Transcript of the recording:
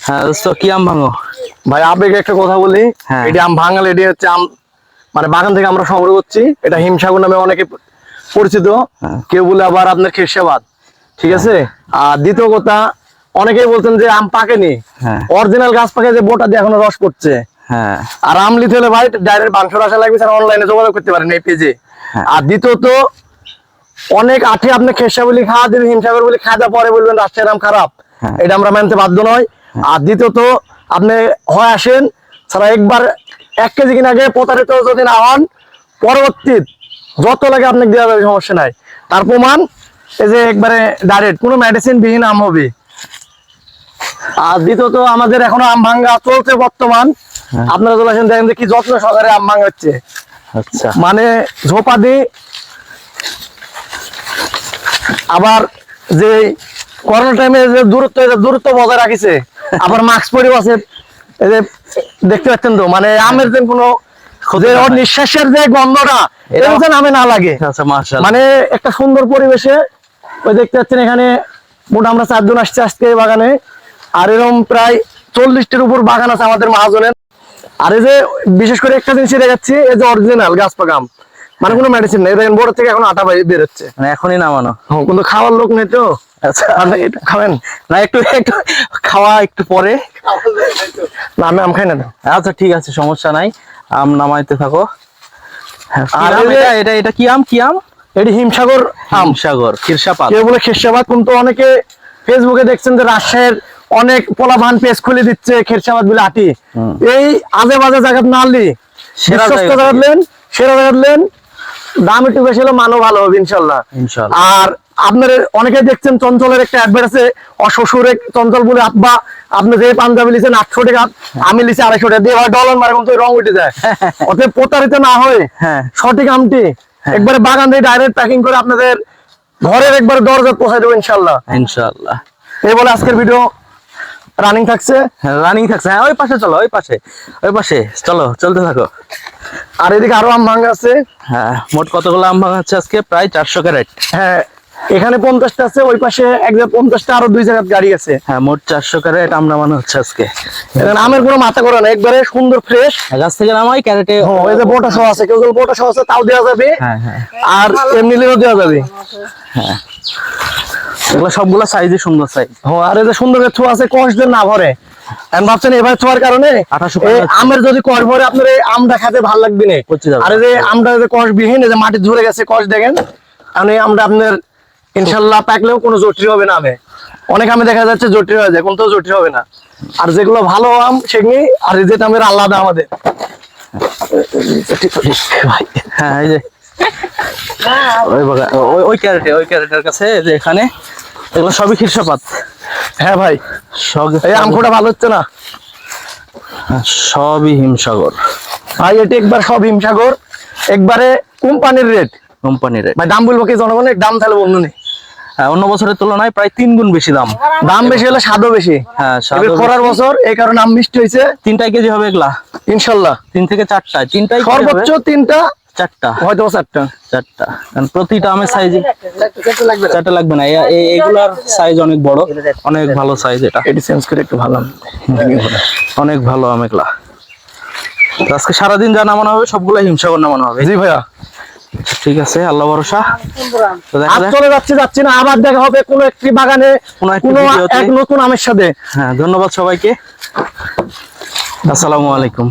হ্যাঁ দোস্ত কি আম ভাঙো? ভাই আপনাকে একটা কথা বলি। হ্যাঁ। এটি আম ভাঙাল এটি হচ্ছে আম মানে বাগান থেকে আমরা সংগ্রহ করছি। এটা হিমসাগর নামে অনেকে পরিচিত। হ্যাঁ। কেউ বলে আবার আপনার খেসাবাদ ঠিক আছে? আর দ্বিতীয় কথা অনেকেই বলতেন যে আম পাকেনি। অরিজিনাল গাছ পাকে যে বোটা দিয়ে এখনও রস পড়ছে। হ্যাঁ। আর আম নিতে হলে ভাই ডাইরেক্ট মাংস আসা লাগবে স্যার অনলাইনে যোগাযোগ করতে পারেন এই পেজে। আর দ্বিতীয়ত অনেক আঠি আপনি খেসা বলি খাওয়া দিবেন হিমসাগর বলি খাওয়া পরে বলবেন রাজশাহীর আম খারাপ। এটা আমরা মানতে বাধ্য নয়। আর দ্বিতীয়ত আপনি হয় আসেন সারা একবার এক কেজি কিনা আগে প্রতারিত যদি না হন পরবর্তী যত লাগে আপনাকে দেওয়া যাবে সমস্যা নাই। তার প্রমাণ এই যে একবারে ডাইরেক্ট কোনো মেডিসিন বিহীন আম হবে। আর দ্বিতীয়ত আমাদের এখনও আম ভাঙ্গা চলছে বর্তমান। হ্যাঁ। আপনারা চলে আসেন দেখেন যে কি যত্ন সহকারে আম ভাঙ্গা হচ্ছে। আচ্ছা। মানে ঝোপা দি আবার যে করোনা টাইমে যে দূরত্ব দূরত্ব বজায় রাখিছে আবার মাস্ক পরেও আছে। এই যে দেখতে পাচ্ছেন তো মানে আমের যে কোনো ওর নিঃশ্বাসের যে গন্ধটা এটা যেন আমে না লাগে। আচ্ছা মানে একটা সুন্দর পরিবেশে ওই দেখতে পাচ্ছেন এখানে মোট আমরা চারজন আসছি আজকে এই বাগানে। আর এরকম প্রায় চল্লিশটির উপর বাগান আছে আমাদের মহাজনের। আর এই যে বিশেষ করে একটা জিনিস দেখাচ্ছি এই যে অরিজিনাল গাছ পাকাম মানে কোনো মেডিসিন নেই। দেখেন বড় থেকে এখন আটা বেরোচ্ছে। মানে এখনই নামানো। হ্যাঁ, কিন্তু খাওয়ার লোক নেই তো। আচ্ছা আপনি এটা খাবেন? না একটু একটু খাওয়া একটু পরে। না আমি আম খাই না আচ্ছা ঠিক আছে সমস্যা নাই। আম নামাইতে থাকো। হ্যাঁ, আর আম এই যে- এটা এটা এটা কি আম? কি আম? এটি হিমসাগর আম। আমসাগর কিরসাপাত কেউ বলে খেরসাবাদ কিন্তু অনেকে ফেসবুকে দেখছেন যে রাজশাহীর অনেক পোলাভান পেজ খুলে দিচ্ছে খেরসাবাদ বলে আটি। এই আজে বাজে জায়গা না আনলি সেরা জায়গা সেরা জায়গা দাম একটু বেশি হলে মানও ভালো হবে ইনশাল্লাহ। আর আপনার অনেকে দেখছেন চঞ্চলের একটা অ্যাডভার্ট আছে অশ্বশুরে চঞ্চল বলে আব্বা আপনি যে পাঞ্জাবি লিছেন আটশো টাকা আমি লিছি আড়াইশো টাকা। দিয়ে ডলার মারে কিন্তু রং উঠে যায়। অতএব প্রতারিত না হয়ে হ্যাঁ। সঠিক আমটি একবারে বাগান দিয়ে ডাইরেক্ট প্যাকিং করে আপনাদের ঘরের একবারে দরজা পৌঁছাই দেবো ইনশাল্লাহ। ইনশাল্লাহ। এই বলে আজকের ভিডিও রানিং থাকছে। রানিং থাকছে। হ্যাঁ ওই পাশে চলো ওই পাশে ওই পাশে। চলো চলতে থাকো। আর এদিকে আরও আম ভাঙা আছে। হ্যাঁ মোট কতগুলো আম ভাঙা হচ্ছে আজকে? প্রায় চারশো ক্যারেট। হ্যাঁ এখানে পঞ্চাশটা আছে ওই পাশে এক পঞ্চাশটা আরও দুই জায়গায় গাড়ি আছে। হ্যাঁ মোট চারশো ক্যারেট আম নামানো হচ্ছে আজকে। এখানে আমের কোনো মাথা করা না একবারে সুন্দর ফ্রেশ গাছ থেকে নামাই ক্যারেটে এই যে বোটা সহ আছে কেউ যদি বোটা সহ আছে তাও দেওয়া যাবে। হ্যাঁ হ্যাঁ। আর এমনি দেওয়া যাবে। হ্যাঁ। এগুলো সবগুলো সাইজে সুন্দর সাইজ হ্যাঁ, আর এই যে সুন্দর ছোঁয়া আছে কষ দিয়ে না ভরে। এখন ভাবছেন এবার ছোঁয়ার কারণে? 28 আমের যদি কষ ভরে আপনার এই আমটা খেতে ভালো লাগবে না। আর এই যে আমটা যে কষ বিহীন এই যে মাটি ধরে গেছে কষ দেখেন। আমটা আপনার ইনশাল্লাহ পাকলেও কোনো জটিল হবে না আমে অনেক আমে দেখা যাচ্ছে জটিল হয়ে যায় কোনটা জটিল হবে না। আর যেগুলো ভালো আম সেগুলি আর যেটা আমের আলাদা আমাদের। ভাই হ্যাঁ এই যে। ওই ওই ওই ক্যারেটে ওই ক্যারেটের কাছে যে এখানে এগুলো সবই হ্যাঁ ভাই সব এই আমখোটা ভালো হচ্ছে না? সবই হিমসাগর। ভাই এটি একবার সব হিমসাগর একবারে কোম্পানির রেট কোম্পানির ভাই দাম বলব কি জনগণের? দাম তাহলে বন্ধু নেই হ্যাঁ অন্য বছরের তুলনায় প্রায় তিন গুণ বেশি দাম। দাম বেশি হলে স্বাদও বেশি। হ্যাঁ খরার বছর এই কারণে আম মিষ্টি হয়েছে। তিনটাই কেজি হবে এগুলা? ইনশাল্লাহ। তিন থেকে চারটা। তিনটাই সর্বোচ্চ তিনটা চারটা। হয়তো চারটা। চারটা। কারণ প্রতিটা আমের সাইজ চারটা লাগবে না। এগুলার সাইজ অনেক বড়। অনেক ভালো সাইজ এটা। এটি চেঞ্জ করে একটু ভালো। অনেক ভালো আম এগুলা। আজকে সারাদিন যা নামানো হবে সবগুলো হিমসাগর নামানো হবে। জি ভাইয়া। ঠিক আছে আল্লাহ ভরসা। চলে যাচ্ছে যাচ্ছি না আবার দেখা হবে কোনো একটি বাগানে কোনো। এক নতুন আমের সাথে। হ্যাঁ ধন্যবাদ সবাইকে। আসসালামু আলাইকুম।